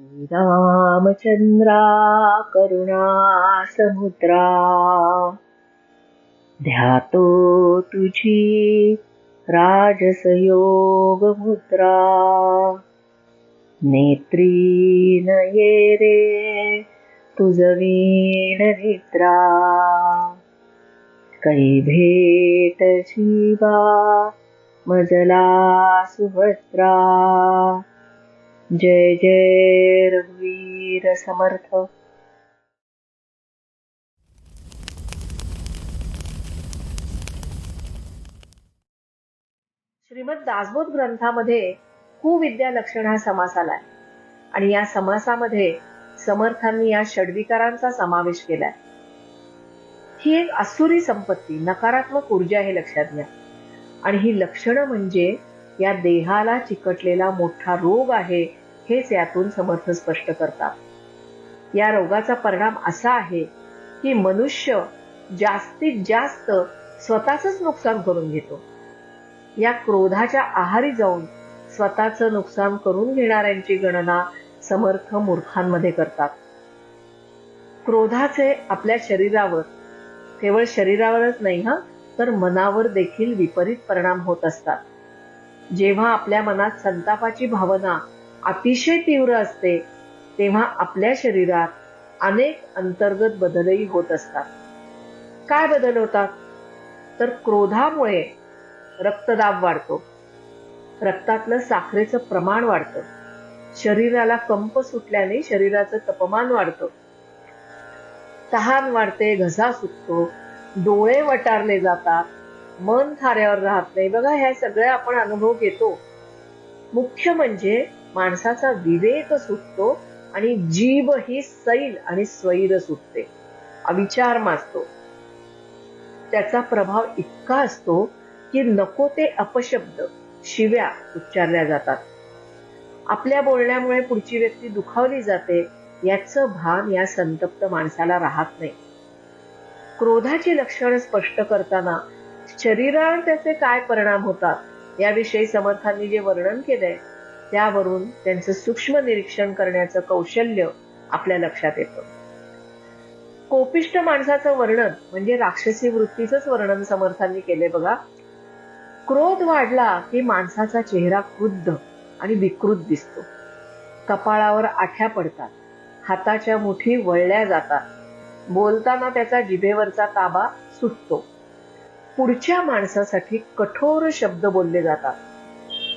श्रीरामचन्द्रा करुणा समुद्रा ध्यातो तुझी राजसयोगमुद्रा नेत्री नये रे तुझवीण निद्रा कै भेट शिवा मजला सुभद्रा। जय जय रघुवीर समर्थ. श्रीमद दासबोध ग्रंथामध्ये कुविद्या लक्षण हा समास आलाय. आणि या समासामध्ये समर्थांनी या षडविकारांचा समावेश केलाय. ही एक असुरी संपत्ती नकारात्मक ऊर्जा हे लक्षात घ्या. आणि ही लक्षणं म्हणजे या देहाला चिकटलेला मोठा रोग आहे हेच यातून समर्थ स्पष्ट करतात. या रोगाचा परिणाम असा आहे की मनुष्य जास्तीत जास्त स्वतःच नुकसान करून घेतो. या क्रोधाच्या आहारी जाऊन स्वतःचं नुकसान करून घेणाऱ्यांची गणना समर्थ मूर्खांमध्ये करतात. क्रोधाचे आपल्या शरीरावर केवळ शरीरावरच नाही हा तर मनावर देखील विपरीत परिणाम होत असतात. जेव्हा आपल्या मनात संतापाची भावना अतिशय तीव्र असते तेव्हा आपल्या शरीरात अनेक अंतर्गत बदलही होत असतात. काय बदल होतात? तर क्रोधामुळे रक्तदाब वाढतो. रक्तातलं साखरेचं प्रमाण वाढतं. शरीराला कंप सुटल्याने शरीराचं तपमान वाढतं. तहान वाढते घसा सुटतो डोळे वटारले जातात मन थाऱ्यावर राहत नाही. बघा ह्या सगळ्या आपण अनुभव घेतो. मुख्य म्हणजे माणसाचा विवेक सुटतो आणि जीभ ही सैल आणि स्वैर सुटते. अविचार माजतो. त्याचा प्रभाव इतका असतो की नको ते अपशब्द शिव्या उच्चारल्या जातात. आपल्या बोलण्यामुळे पुढची व्यक्ती दुखावली जाते याचं भान या संतप्त माणसाला राहत नाही. क्रोधाची लक्षणं स्पष्ट करताना शरीरावर त्याचे काय परिणाम होतात याविषयी समर्थांनी जे वर्णन केलंय त्यावरून त्यांचं सूक्ष्म निरीक्षण करण्याचं कौशल्य आपल्या लक्षात येतं. कोपिष्ट माणसाचं वर्णन म्हणजे राक्षसी वृत्तीच वर्णन समर्थांनी केले बघा. क्रोध वाढला की माणसाचा चेहरा क्रुद्ध आणि विकृत दिसतो. कपाळावर आठ्या पडतात. हाताच्या मुठी वळल्या जातात. बोलताना त्याचा जिभेवरचा ताबा सुटतो. पुढच्या माणसासाठी कठोर शब्द बोलले जातात.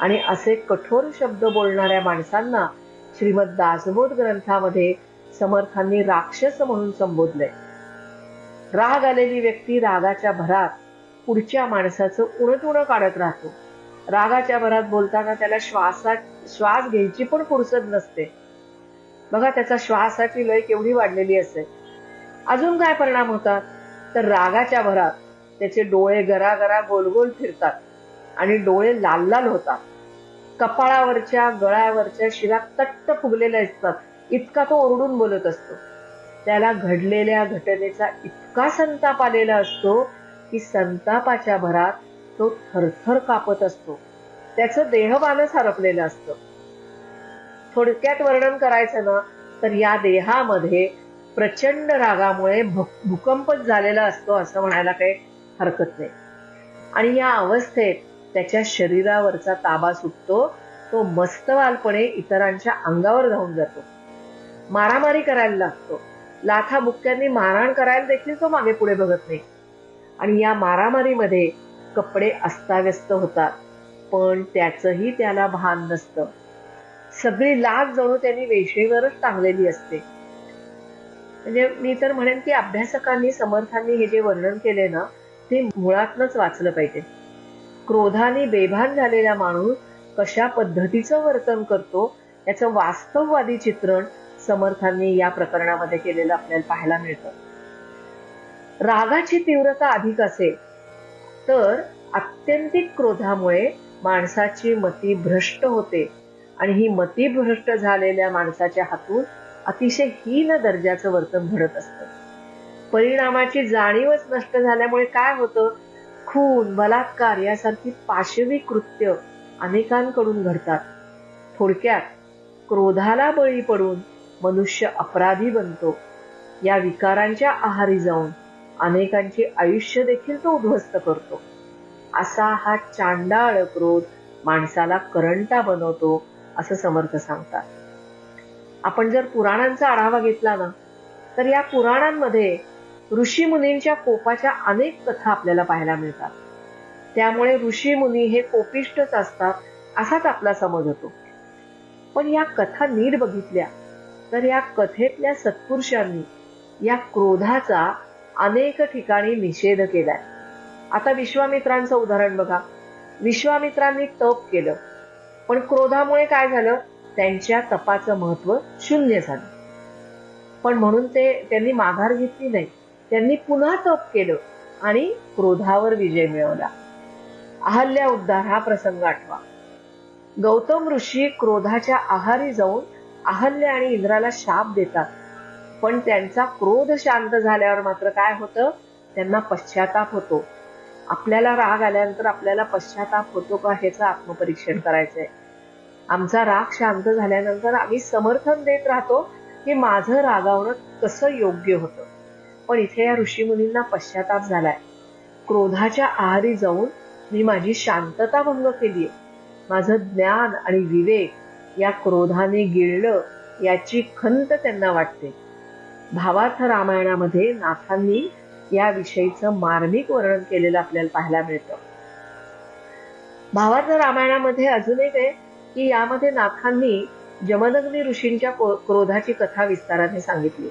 आणि असे कठोर शब्द बोलणाऱ्या माणसांना श्रीमद दासबोध ग्रंथामध्ये समर्थांनी राक्षस म्हणून संबोधले राग आलेली व्यक्ती रागाच्या भरात पुढच्या माणसाचं उणतुण काढत राहतो. रागाच्या भरात बोलताना त्याला श्वासात श्वास घ्यायची पण फुरसत नसते. बघा त्याचा श्वासाची लय केवढी वाढलेली असते अजून काय परिणाम होतात? तर रागाच्या भरात त्याचे डोळे गरा गरा गोल गोल फिरतात आणि डोळे लाल लाल होतात. कपाळावरच्या गळ्यावरच्या शिरा तट्ट फुगलेल्या असतात इतका तो ओरडून बोलत असतो. त्याला घडलेल्या घटनेचा इतका संताप आलेला असतो की संतापाच्या भरात तो थरथर कापत असतो. त्याचं देहबानच हरपलेलं असतं. थोडक्यात वर्णन करायचं ना तर या देहामध्ये प्रचंड रागामुळे भूकंपच झालेला असतो असं म्हणायला काही हरकत नाही. आणि या अवस्थेत त्याच्या शरीरावरचा ताबा सुटतो तो मस्तवालपणे इतरांच्या अंगावर धावून जातो. मारामारी करायला लागतो. लाथा बुक्क्यांनी मारहाण करायला देखील तो मागे पुढे बघत नाही. आणि या मारामारीमध्ये कपडे अस्ताव्यस्त होतात पण त्याचंही त्याला भान नसतं. सगळी लाज जणू त्यांनी वेशेवरच टांगलेली असते. म्हणजे मी तर म्हणेन की अभ्यासकांनी समर्थांनी हे जे वर्णन केले ना ते मुळातनच वाचलं पाहिजे. क्रोधाने बेभान झालेला माणूस कशा पद्धतीचं वर्तन करतो याचं वास्तववादी चित्रण समर्थांनी या प्रकरणामध्ये केलेलं आपल्याला पाहायला मिळतं. रागाची तीव्रता अधिक असेल तर आत्यंतिक क्रोधामुळे माणसाची मती भ्रष्ट होते आणि ही मती भ्रष्ट झालेल्या माणसाच्या हातून अतिशय हीन दर्जाचं वर्तन घडत असतं. परिणामाची जाणीवच नष्ट झाल्यामुळे काय होतं? खून बलात्कार यासारखी पाशवी कृत्य अनेकांकडून घडतात. थोडक्यात क्रोधाला बळी पडून मनुष्य अपराधी बनतो. या विकारांच्या आहारी जाऊन अनेकांचे आयुष्य देखील तो उद्ध्वस्त करतो. असा हा चांडाळ क्रोध माणसाला करंटा बनवतो असं समर्थ सांगतात. आपण जर पुराणांचा आढावा घेतला ना तर या पुराणांमध्ये ऋषी मुनींच्या कोपाच्या अनेक कथा आपल्याला पाहायला मिळतात. त्यामुळे ऋषी मुनी हे कोपिष्टच असतात असाच आपला समज होतो. पण या कथा नीट बघितल्या तर या कथेतल्या सत्पुरुषांनी या क्रोधाचा अनेक ठिकाणी निषेध केलाय. आता विश्वामित्रांचं उदाहरण बघा. विश्वामित्रांनी तप केलं. पण क्रोधामुळे काय झालं? त्यांच्या तपाचं महत्त्व शून्य झालं. पण म्हणून ते त्यांनी माघार घेतली नाही. त्यांनी पुन्हा तप केलं आणि क्रोधावर विजय मिळवला. अहल्या उद्धार हा प्रसंग आठवा. गौतम ऋषी क्रोधाच्या आहारी जाऊन अहल्य आणि इंद्राला शाप देतात. पण त्यांचा क्रोध शांत झाल्यावर मात्र काय होतं? त्यांना पश्चाताप होतो. आपल्याला राग आल्यानंतर आपल्याला पश्चाताप होतो का ह्याचं आत्मपरीक्षण करायचंय. आमचा राग शांत झाल्यानंतर आम्ही समर्थन देत राहतो की माझं रागावणं कसं योग्य होतं? पण इथे या ऋषीमुनींना पश्चाताप झालाय. क्रोधाच्या आहारी जाऊन मी माझी शांतता भंग केलीये. माझं ज्ञान आणि विवेक या क्रोधाने गिळलं याची खंत त्यांना वाटते. भावार्थ रामायणामध्ये नाथांनी याविषयीचं मार्मिक वर्णन केलेलं आपल्याला पाहायला मिळतं. भावार्थ रामायणामध्ये अजून एक आहे की यामध्ये नाथांनी जमदग्नी ऋषींच्या क्रोधाची कथा विस्ताराने सांगितली.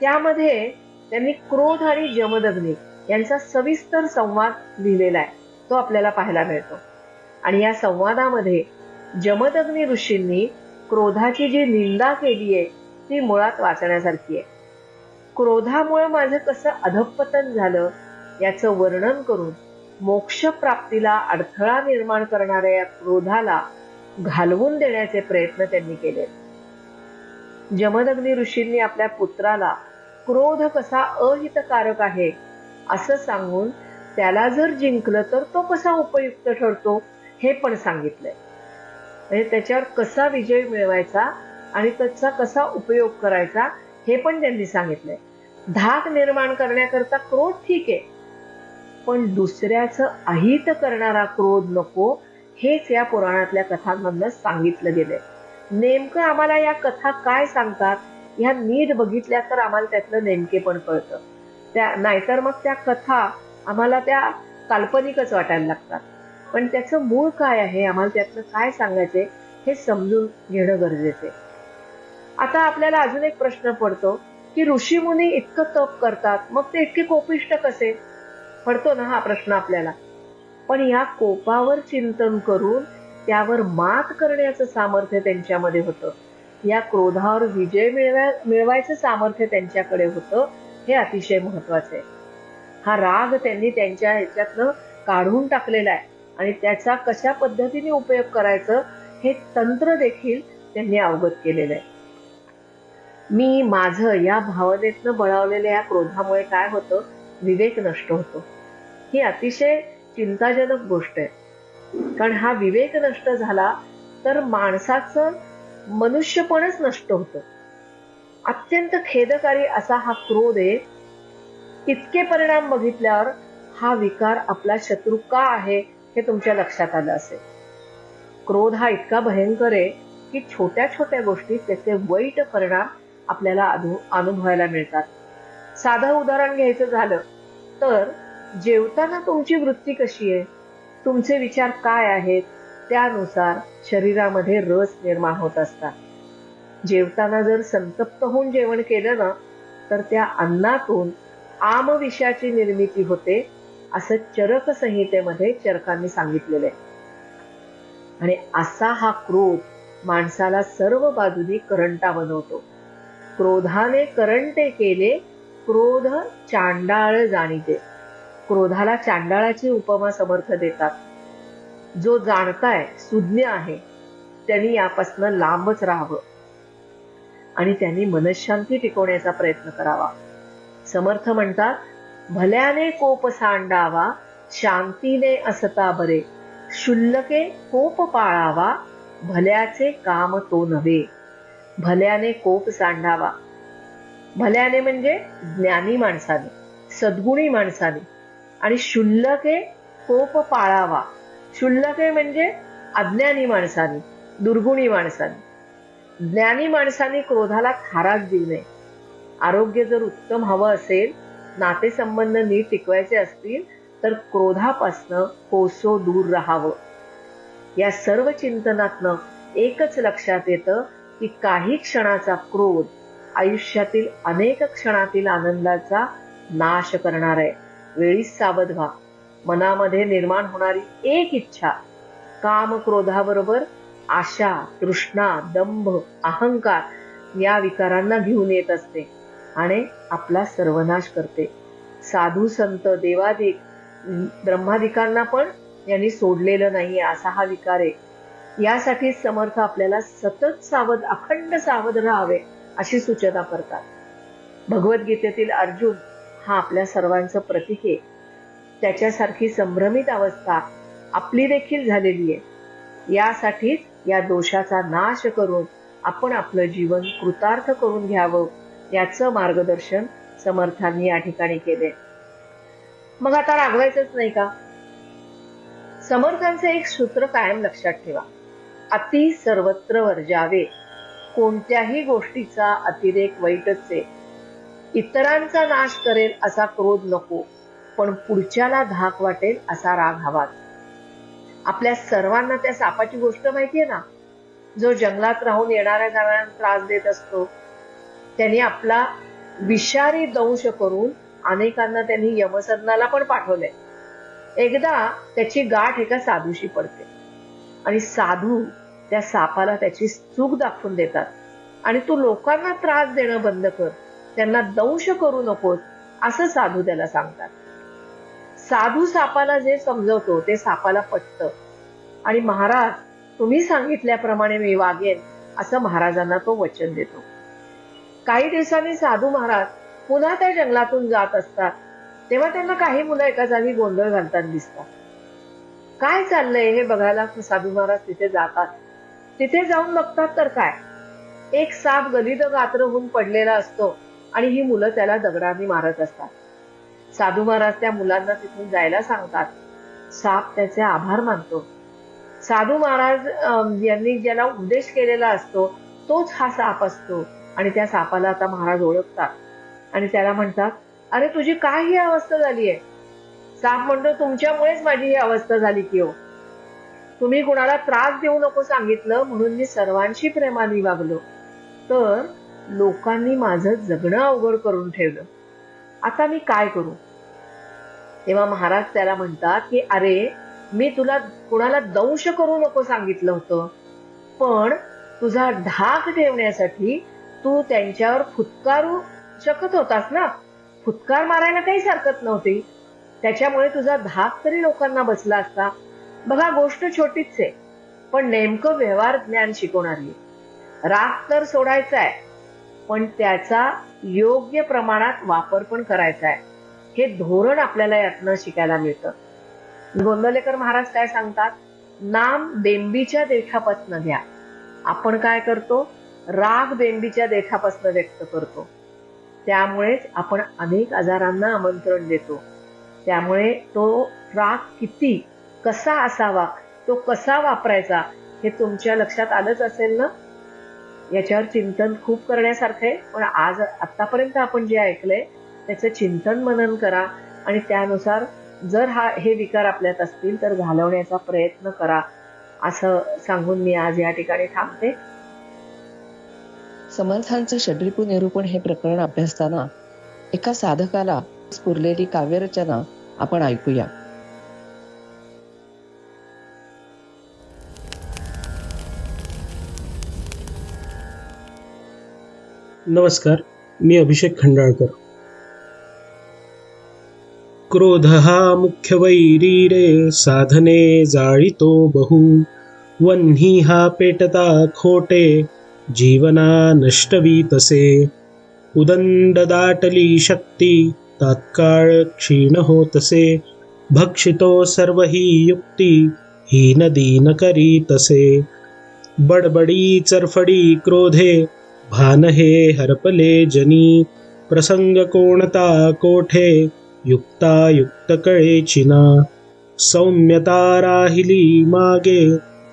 त्यामध्ये त्यांनी क्रोध आणि जमदग्नी यांचा सविस्तर संवाद लिहिलेला आहे. तो आपल्याला पाहायला मिळतो. आणि या संवादामध्ये जमदग्नी ऋषींनी क्रोधाची जी निंदा केली आहे ती मुळात वाचण्यासारखी आहे. क्रोधामुळे माझं कसं अधपतन झालं याचं वर्णन करून मोक्षप्राप्तीला अडथळा निर्माण करणाऱ्या या क्रोधाला घालवून देण्याचे प्रयत्न त्यांनी केले. जमदग्नी ऋषींनी आपल्या पुत्राला क्रोध कसा अहितकारक आहे असं सांगून त्याला जर जिंकलं तर तो कसा उपयुक्त ठरतो हे पण सांगितलंय. म्हणजे त्याच्यावर कसा विजय मिळवायचा आणि त्याचा कसा उपयोग करायचा हे पण त्यांनी सांगितलंय. धाक निर्माण करण्याकरता क्रोध ठीक आहे पण दुसऱ्याचं अहित करणारा क्रोध नको हेच या पुराणातल्या कथांमधनं सांगितलं गेलंय. नेमकं आम्हाला या कथा काय सांगतात? ह्या नीट बघितल्या तर आम्हाला त्यातलं नेमके पण कळतं. त्या नाहीतर मग त्या कथा आम्हाला त्या काल्पनिकच वाटायला लागतात. पण त्याचं मूळ काय आहे? आम्हाला त्यातलं काय सांगायचे हे समजून घेणं गरजेचे आता आपल्याला अजून एक प्रश्न पडतो की ऋषी मुनी इतकं तप करतात मग ते इतके कोपिष्ट कसे? पडतो ना हा प्रश्न आपल्याला. पण या कोपावर चिंतन करून त्यावर मात करण्याचं सामर्थ्य त्यांच्यामध्ये होतं. या क्रोधावर विजय मिळवा मिळवायचं सामर्थ्य त्यांच्याकडे होतं हे अतिशय महत्त्वाचे हा राग त्यांनी त्यांच्या ह्याच्यातनं काढून टाकलेला आहे. आणि त्याचा कशा पद्धतीने उपयोग करायचं हे तंत्र देखील त्यांनी अवगत केलेलं आहे. मी माझं या भावनेतनं बळावलेल्या या क्रोधामुळे काय होतं? विवेक नष्ट होतो. ही अतिशय चिंताजनक गोष्ट आहे. कारण हा विवेक नष्ट झाला तर माणसाचं मनुष्यपणच नष्ट होतं. अत्यंत खेदकारी असा हा क्रोध आहे. इतके परिणाम बघितल्यावर हा विकार आपला शत्रू का आहे हे तुमच्या लक्षात आलं असेल. क्रोध हा इतका भयंकर आहे की छोट्या छोट्या गोष्टी त्याचे वाईट परिणाम आपल्याला अनुभवायला मिळतात. साधं उदाहरण घ्यायचं झालं तर जेवताना तुमची वृत्ती कशी आहे? तुमचे विचार काय आहेत त्यानुसार शरीरामध्ये रस निर्माण होत असतात. जेवताना जर संतप्त होऊन जेवण केलं ना तर त्या अन्नातून आमविषाची निर्मिती होते असं चरक संहितेमध्ये चरकांनी सांगितलेलं आहे. आणि असा हा क्रोध माणसाला सर्व बाजूनी करंटा बनवतो. क्रोधाने करंटे केले क्रोध चांडाळ जाणीते. क्रोधाला चांडाळाची उपमा समर्थ देतात. जो जाणताय सुज्ञ आहे त्यांनी यापासून लांबच राहावं. आणि त्यांनी मनशांती टिकवण्याचा प्रयत्न करावा. समर्थ म्हणतात भल्याने कोप सांडावा शांतीने असता बरे. शुल्लके कोप पाळावा भल्याचे काम तो नव्हे. भल्याने कोप सांडावा. भल्याने म्हणजे ज्ञानी माणसाने सद्गुणी माणसाने. आणि शुल्लके कोप पाळावा. शुल्लके म्हणजे अज्ञानी माणसाने दुर्गुणी माणसाने. ज्ञानी माणसाने क्रोधाला खाराज देऊ नये आरोग्य जर उत्तम हवं असेल नातेसंबंध नीट टिकवायचे असतील तर क्रोधापासनं कोसो दूर राहावं. या सर्व चिंतनातनं एकच लक्षात येतं की काही क्षणाचा क्रोध आयुष्यातील अनेक क्षणातील आनंदाचा नाश करणार आहे. वेळीच सावध व्हा. मनामध्ये निर्माण होणारी एक इच्छा काम क्रोधाबरोबर आशा तृष्णा दंभ अहंकार या विकारांना घेऊन येत असते आणि आपला सर्वनाश करते. साधू संत देवादिक ब्रह्मादिकांना पण यांनी सोडलेलं नाही असा हा विकार आहे. यासाठी समर्थ आपल्याला सतत सावध अखंड सावध राहावे अशी सूचना करतात. भगवद्गीतेतील अर्जुन हा आपल्या सर्वांचं प्रतीक आहे. त्याच्यासारखी संभ्रमित अवस्था आपली देखील झालेली आहे. यासाठीच या दोषाचा नाश करून आपण आपलं जीवन कृतार्थ करून घ्यावं याचं मार्गदर्शन समर्थांनी या ठिकाणी केले मग आता रागवायचंच नाही का? समर्थांचे एक सूत्र कायम लक्षात ठेवा. अति सर्वत्र वर्जावे. कोणत्याही गोष्टीचा अतिरेक वाईटच आहे. इतरांचा नाश करेल असा क्रोध नको पण पुढच्याला धाक वाटेल असा राग हवाच आपल्या सर्वांना त्या सापाची गोष्ट माहितीये ना? जो जंगलात राहून येणाऱ्या जाणाऱ्यांना त्रास देत असतो त्यांनी आपला विषारी दंश करून अनेकांना त्यांनी यमसदनाला पण पाठवले एकदा त्याची गाठ एका साधूशी पडते आणि साधू त्या सापाला त्याची चूक दाखवून देतात आणि तू लोकांना त्रास देणं बंद कर. त्यांना दंश करू नकोस असं साधू त्याला सांगतात. साधू सापाला जे समजवतो ते सापाला पटतं. आणि महाराज तुम्ही सांगितल्याप्रमाणे मी वागेन असं महाराजांना तो वचन देतो. काही दिवसांनी साधू महाराज पुन्हा त्या जंगलातून जात असतात. तेव्हा त्यांना काही मुलं एका जागी गोंधळ घालताना दिसतात. काय चाललंय हे बघायला साधू महाराज तिथे जातात. तिथे जाऊन बघतात तर काय? एक साप गलित गात्र होऊन पडलेला असतो. आणि ही मुलं त्याला दगडाने मारत असतात. साधू महाराज त्या मुलांना तिथून जायला सांगतात. साप त्याचे आभार मानतो. साधू महाराज यांनी ज्याला उपदेश केलेला असतो तोच हा साप असतो. आणि त्या सापाला आता महाराज ओळखतात. आणि त्याला म्हणतात अरे तुझी काय ही अवस्था झाली आहे? साप म्हणतो तुमच्यामुळेच माझी ही अवस्था झाली की हो. तुम्ही कुणाला त्रास देऊ नको सांगितलं म्हणून मी सर्वांशी प्रेमाने वागलो. तर लोकांनी माझं जगणं अवघड करून ठेवलं. आता मी काय करू? तेव्हा महाराज त्याला म्हणतात की अरे मी तुला कुणाला दंश करू नको सांगितलं होतं. पण तुझा ढाक ठेवण्यासाठी तू त्यांच्यावर फुतकारू शकत होतास ना? फुतकार मारायला काहीच हरकत नव्हती. त्याच्यामुळे तुझा धाक तरी लोकांना बसला असता. बघा गोष्ट छोटीच आहे पण नेमकं व्यवहार ज्ञान शिकवणारी राग तर सोडायचा आहे पण त्याचा योग्य प्रमाणात वापर पण करायचा आहे. हे धोरण आपल्याला यातनं शिकायला मिळतं. गोंदवलेकर महाराज काय सांगतात? नाम बेंबीच्या देठापासनं घ्या. आपण काय करतो? राग बेंबीच्या देठापासनं व्यक्त करतो. त्यामुळेच आपण अनेक आजारांना आमंत्रण देतो. त्यामुळे तो राग किती कसा असावा तो कसा वापरायचा हे तुमच्या लक्षात आलंच असेल ना? याच्यावर चिंतन खूप करण्यासारखं आहे. पण आज आत्तापर्यंत आपण जे ऐकलंय त्याचं चिंतन मनन करा आणि त्यानुसार जर हा हे विकार आपल्यात असतील तर घालवण्याचा प्रयत्न करा. असं सांगून मी आज या ठिकाणी थांबते. समर्थांचं षड्रिपू निरूपण हे प्रकरण अभ्यासताना एका साधकाला स्फुरलेली काव्यरचना आपण ऐकूया. नमस्कार, मी अभिषेक खंडाळकर. क्रोध हा मुख्य वैरी रे साधने जाळीतो बहु वन्ही हा पेटता खोटे, जीवना नष्टवी तसे. उदंड दाटली शक्ती, तात्काळ क्षीण होतसे. भक्षितो सर्व ही युक्ती ही नदी न करी तसे. बडबडी चरफडी क्रोधे भान हे हरपले जनी प्रसंग कोणता कोठे युक्ता युक्त कळे चिना सौम्यता राहिली मागे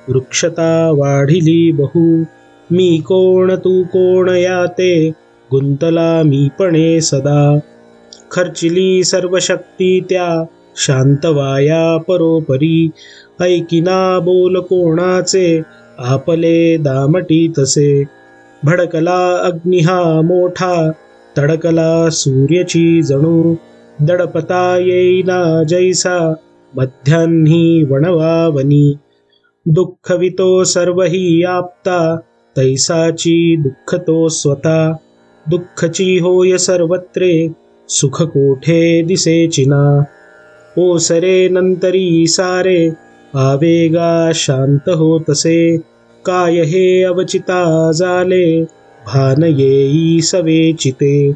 वृक्षता वाढिली बहु मी कोण तू कोण याते गुंतला मी पणे सदा. खर्चिली सर्व शक्ती त्या शांतवाया परोपरी ऐकिना बोल कोणाचे आपले दामटी तसे. भडकला अग्निहा मोठा तडकला सूर्यची जणू. दडपता येईना जैसा मध्यान्ही वणवावनी. दुःखवितो सर्वही आपता तैसाची दुःख तो स्वतः. दुःखची होय सर्वत्रे सुख कोठे दिसेचिना ओसरे नंतरी सारे आवेगा शांत होतसे काय हे अवचिता झाले भान येई सवेचिते।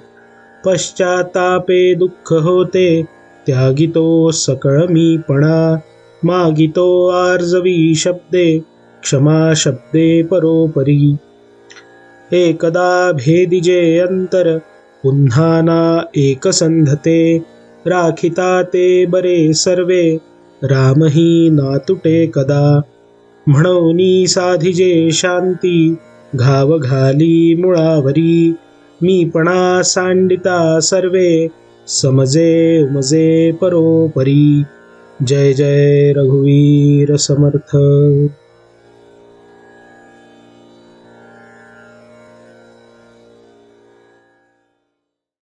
पश्चातापे दुःख होते त्यागितो सकळ मीपणा मागितो आर्जवी शब्दे क्षमा शब्दे परोपरी। एकदा भेदिजे अंतर पुन्हा ना एकसंधते राखिता ते बरे सर्वे रामही नातुटे कदा। म्हणूनी साधिजे शांती घाव घाली मुळावरी मीपणा सांडिता सर्वे समजे उमजे परोपरी. जय जय रघुवीर समर्थ.